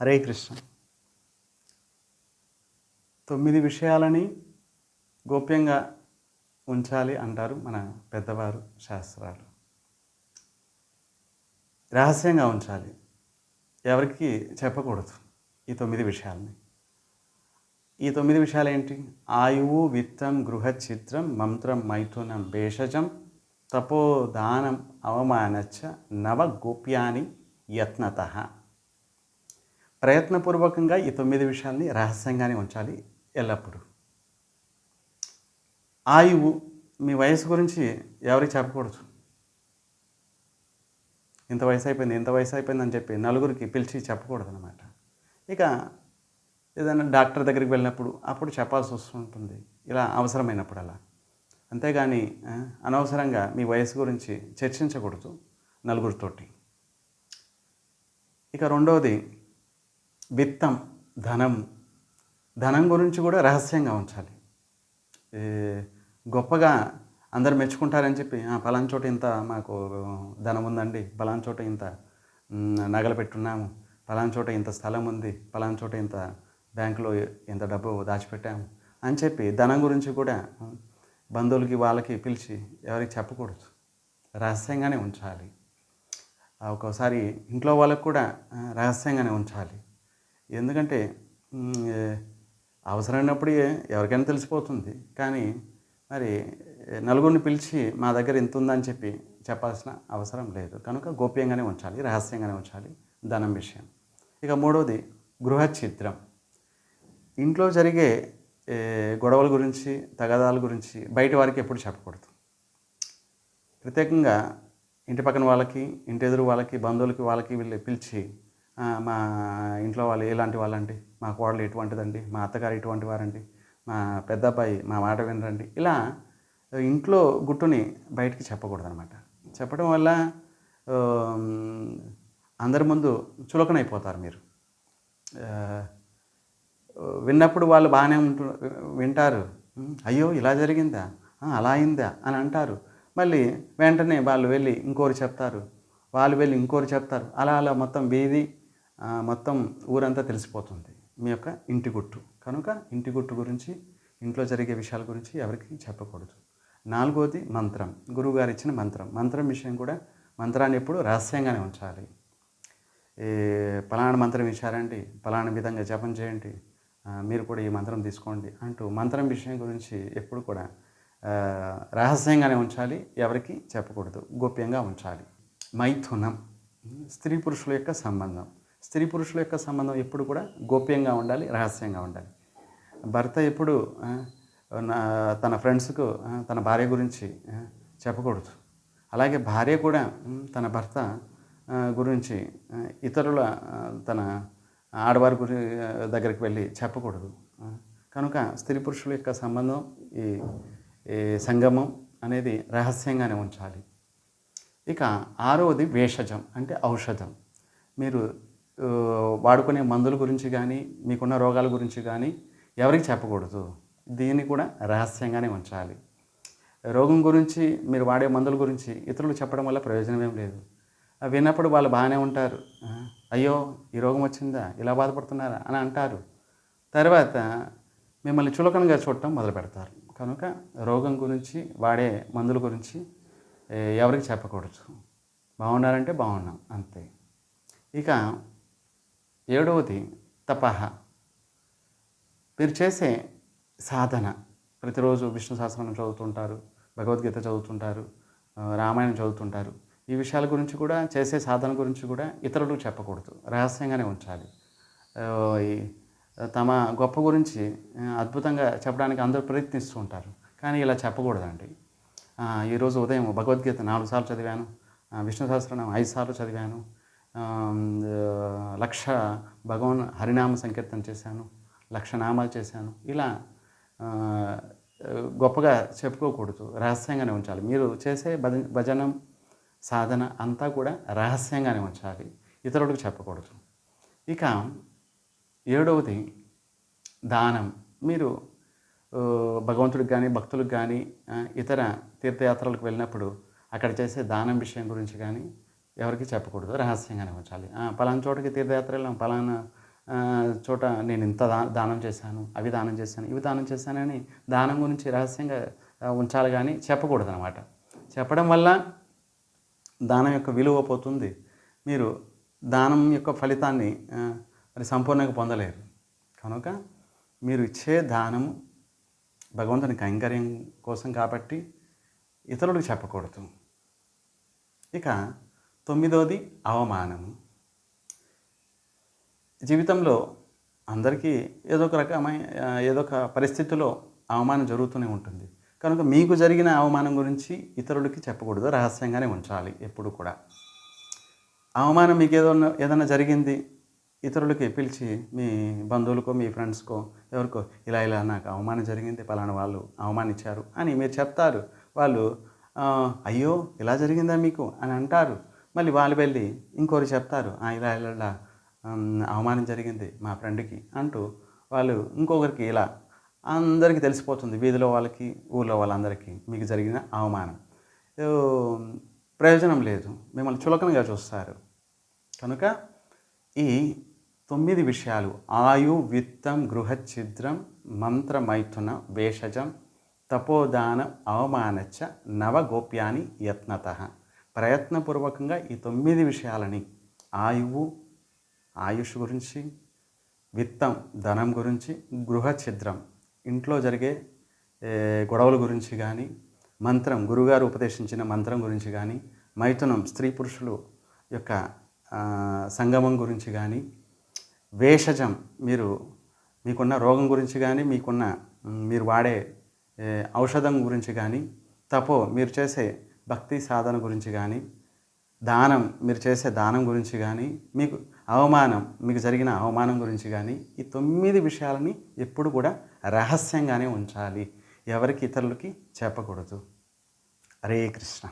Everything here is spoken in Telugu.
హరే కృష్ణ. తొమ్మిది విషయాలని గోప్యంగా ఉంచాలి అంటారు మన పెద్దవారు శాస్త్రాలు. రహస్యంగా ఉంచాలి. ఎవరికి చెప్పకూడదు ఈ తొమ్మిది విషయాలని. ఈ తొమ్మిది విషయాలు ఏంటి ఆయువు విత్తం గృహచిత్రం మంత్రం మైథునం భేషజం తపోదానం అవమానచ్చ నవ గోప్యాని యత్నత. ప్రయత్నపూర్వకంగా ఈ తొమ్మిది విషయాల్ని రహస్యంగానే ఉంచాలి ఎల్లప్పుడూ. ఆయువు మీ వయసు గురించి ఎవరికి చెప్పకూడదు. ఇంత వయసు అయిపోయింది ఇంత వయసు అయిపోయింది అని చెప్పి నలుగురికి పిలిచి చెప్పకూడదు అనమాట ఇక ఏదైనా డాక్టర్ దగ్గరికి వెళ్ళినప్పుడు అప్పుడు చెప్పాల్సి వస్తుంటుంది. ఇలా అవసరమైనప్పుడు అలా అంతేగాని అనవసరంగా మీ వయసు గురించి చర్చించకూడదు నలుగురితోటి. ఇక రెండవది విత్తం ధనం. ధనం గురించి కూడా రహస్యంగా ఉంచాలి. గొప్పగా అందరు మెచ్చుకుంటారని చెప్పి "ఆ, పలానా చోట ఇంత మాకు ధనం ఉందండి పలానా చోట ఇంత నగలు పెట్టున్నాము పలానా చోట ఇంత స్థలం ఉంది పలానా చోట ఇంత బ్యాంకులో ఇంత డబ్బు దాచిపెట్టాము అని చెప్పి ధనం గురించి కూడా బంధువులకి వాళ్ళకి పిలిచి ఎవరికి చెప్పకూడదు. రహస్యంగానే ఉంచాలి. ఆ, ఒక్కోసారి ఇంట్లో వాళ్ళకు కూడా రహస్యంగానే ఉంచాలి. ఎందుకంటే అవసరమైనప్పుడే అవసరమైనప్పుడు ఎవరికైనా తెలిసిపోతుంది. కానీ మరి నలుగురిని పిలిచి మా దగ్గర ఇంత ఉందని చెప్పి చెప్పాల్సిన అవసరం లేదు. కనుక గోప్యంగానే ఉంచాలి రహస్యంగానే ఉంచాలి ధనం విషయం. ఇక మూడవది గృహఛిద్రం. ఇంట్లో జరిగే గొడవల గురించి తగాదాల గురించి బయట వారికి ఎప్పుడు చెప్పకూడదు. ప్రత్యేకంగా ఇంటి పక్కన వాళ్ళకి ఇంటి ఎదురు వాళ్ళకి బంధువులకి వాళ్ళకి వీళ్ళు పిలిచి మా ఇంట్లో వాళ్ళు ఎలాంటి వాళ్ళండి? మా కోడలు ఎటువంటిదండి? మా అత్తగారు ఎటువంటి వారండి? మా పెద్ద అబ్బాయి మా మాట వినరండి. ఇలా ఇంట్లో గుట్టుని బయటికి చెప్పకూడదనమాట. చెప్పడం వల్ల అందరి ముందు చులకనైపోతారు మీరు. విన్నప్పుడు వాళ్ళు బాగానే ఉంటు వింటారు. అయ్యో ఇలా జరిగిందా? అలా అయిందా? అని అంటారు. మళ్ళీ వెంటనే వాళ్ళు వెళ్ళి ఇంకోరు చెప్తారు. వాళ్ళు వెళ్ళి ఇంకోరు చెప్తారు. అలా అలా మొత్తం వీధి మొత్తం ఊరంతా తెలిసిపోతుంది మీ యొక్క ఇంటి గుట్టు. కనుక ఇంటి గుట్టు గురించి ఇంట్లో జరిగే విషయాల గురించి ఎవరికి చెప్పకూడదు. నాలుగోది మంత్రం. గురువుగారు ఇచ్చిన మంత్రం. మంత్రం విషయం కూడా మంత్రాన్ని ఎప్పుడు రహస్యంగానే ఉంచాలి. ఈ పలానా మంత్రం ఇచ్చారండి పలానా విధంగా జపం చేయండి మీరు కూడా ఈ మంత్రం తీసుకోండి అంటూ మంత్రం విషయం గురించి ఎప్పుడు కూడా రహస్యంగానే ఉంచాలి ఎవరికి చెప్పకూడదు. గోప్యంగా ఉంచాలి. మైథునం. స్త్రీ పురుషుల యొక్క సంబంధం. స్త్రీ పురుషుల యొక్క సంబంధం ఎప్పుడు కూడా గోప్యంగా ఉండాలి రహస్యంగా ఉండాలి. భర్త ఎప్పుడు నా- తన ఫ్రెండ్స్కు తన భార్య గురించి చెప్పకూడదు. అలాగే భార్య కూడా తన భర్త గురించి ఇతరుల తన ఆడవారి గురి దగ్గరికి వెళ్ళి చెప్పకూడదు. కనుక స్త్రీ పురుషుల యొక్క సంబంధం ఈ సంగమం అనేది రహస్యంగానే ఉంచాలి. ఇక ఆరవది వేషజం అంటే ఔషధం. మీరు వాడుకునే మందుల గురించి కానీ మీకున్న రోగాల గురించి కానీ ఎవరికి చెప్పకూడదు. దీన్ని కూడా రహస్యంగానే ఉంచాలి. రోగం గురించి మీరు వాడే మందుల గురించి ఇతరులు చెప్పడం వల్ల ప్రయోజనం ఏం లేదు. విన్నప్పుడు వాళ్ళు బాగానే ఉంటారు. అయ్యో ఈ రోగం వచ్చిందా? ఇలా బాధపడుతున్నారా? అని అంటారు. తర్వాత మిమ్మల్ని చులకనగా చూడటం మొదలు పెడతారు. కనుక రోగం గురించి వాడే మందుల గురించి ఎవరికి చెప్పకూడదు. బాగున్నారంటే బాగున్నాం అంతే. ఇక ఏడవది తపహ మీరు చేసే సాధన ప్రతిరోజు విష్ణు సహస్రనామం చదువుతుంటారు భగవద్గీత చదువుతుంటారు రామాయణం చదువుతుంటారు. ఈ విషయాల గురించి కూడా చేసే సాధన గురించి కూడా ఇతరులకు చెప్పకూడదు. రహస్యంగానే ఉంచాలి. ఈ తమ గొప్ప గురించి అద్భుతంగా చెప్పడానికి అందరూ ప్రయత్నిస్తూ ఉంటారు. కానీ ఇలా చెప్పకూడదండి. ఈరోజు ఉదయం భగవద్గీత నాలుగు సార్లు చదివాను విష్ణు సహస్రనామం ఐదు సార్లు చదివాను లక్ష భగవాన్ హరినామ సంకీర్తన చేశాను లక్ష నామాలు చేశాను. ఇలా గొప్పగా చెప్పుకోకూడదు రహస్యంగానే ఉంచాలి. మీరు చేసే భజ భజనం సాధన అంతా కూడా రహస్యంగానే ఉంచాలి. ఇతరులకు చెప్పకూడదు. ఇక ఏడవది దానం. మీరు భగవంతుడికి కానీ భక్తులకు కానీ ఇతర తీర్థయాత్రలకు వెళ్ళినప్పుడు అక్కడ చేసే దానం విషయం గురించి కానీ ఎవరికి చెప్పకూడదు రహస్యంగానే ఉంచాలి. పలానా చోటకి తీర్థయాత్ర వెళ్ళాం పలానా చోట నేను ఇంత దా దానం చేశాను అవి దానం చేశాను ఇవి దానం చేశానని దానం గురించి రహస్యంగా ఉంచాలి కానీ చెప్పకూడదు అనమాట చెప్పడం వల్ల దానం యొక్క విలువ పోతుంది. మీరు దానం యొక్క ఫలితాన్ని మరి సంపూర్ణంగా పొందలేరు. కనుక మీరు ఇచ్చే దానము భగవంతుని కైంకర్యం కోసం కాబట్టి ఇతరులకు చెప్పకూడదు. ఇక తొమ్మిదవది అవమానము జీవితంలో అందరికీ ఏదో ఒక రకమైన ఏదో ఒక పరిస్థితిలో అవమానం జరుగుతూనే ఉంటుంది. కనుక మీకు జరిగిన అవమానం గురించి ఇతరులకి చెప్పకూడదు రహస్యంగానే ఉంచాలి ఎప్పుడు కూడా. అవమానం మీకు ఏదో ఏదైనా జరిగింది ఇతరులకి పిలిచి మీ బంధువులకో మీ ఫ్రెండ్స్కో ఎవరికో ఇలా ఇలా నాకు అవమానం జరిగింది పలానా వాళ్ళు అవమానించారు అని మీరు చెప్తారు. వాళ్ళు అయ్యో ఇలా జరిగిందా మీకు? అని అంటారు. మళ్ళీ వాళ్ళు వెళ్ళి ఇంకోరు చెప్తారు "ఆ, ఇలా ఇలా అవమానం జరిగింది మా ఫ్రెండ్కి అంటూ వాళ్ళు ఇంకొకరికి ఇలా అందరికీ తెలిసిపోతుంది వీధిలో వాళ్ళకి ఊళ్ళో వాళ్ళందరికీ మీకు జరిగిన అవమానం. ప్రయోజనం లేదు మిమ్మల్ని చులకనగా చూస్తారు. కనుక ఈ తొమ్మిది విషయాలు ఆయు విత్తం గృహఛిద్రం మంత్రమైథున వేషజం తపోదాన అవమానచ్చ నవగోప్యాని యత్నత. ప్రయత్నపూర్వకంగా ఈ తొమ్మిది విషయాలని ఆయువు ఆయుష్ గురించి విత్తం ధనం గురించి గృహ ఛిద్రం ఇంట్లో జరిగే గొడవల గురించి కానీ మంత్రం గురుగారు ఉపదేశించిన మంత్రం గురించి కానీ మైథునం స్త్రీ పురుషులు యొక్క సంగమం గురించి కానీ వేషజం మీరు మీకున్న రోగం గురించి కానీ మీకున్న మీరు వాడే ఔషధం గురించి కానీ తపో మీరు చేసే భక్తి సాధన గురించి కానీ దానం మీరు చేసే దానం గురించి కానీ మీకు అవమానం మీకు జరిగిన అవమానం గురించి కానీ ఈ తొమ్మిది విషయాలని ఎప్పుడు కూడా రహస్యంగానే ఉంచాలి. ఎవరికి ఇతరులకి చెప్పకూడదు. హరే కృష్ణ.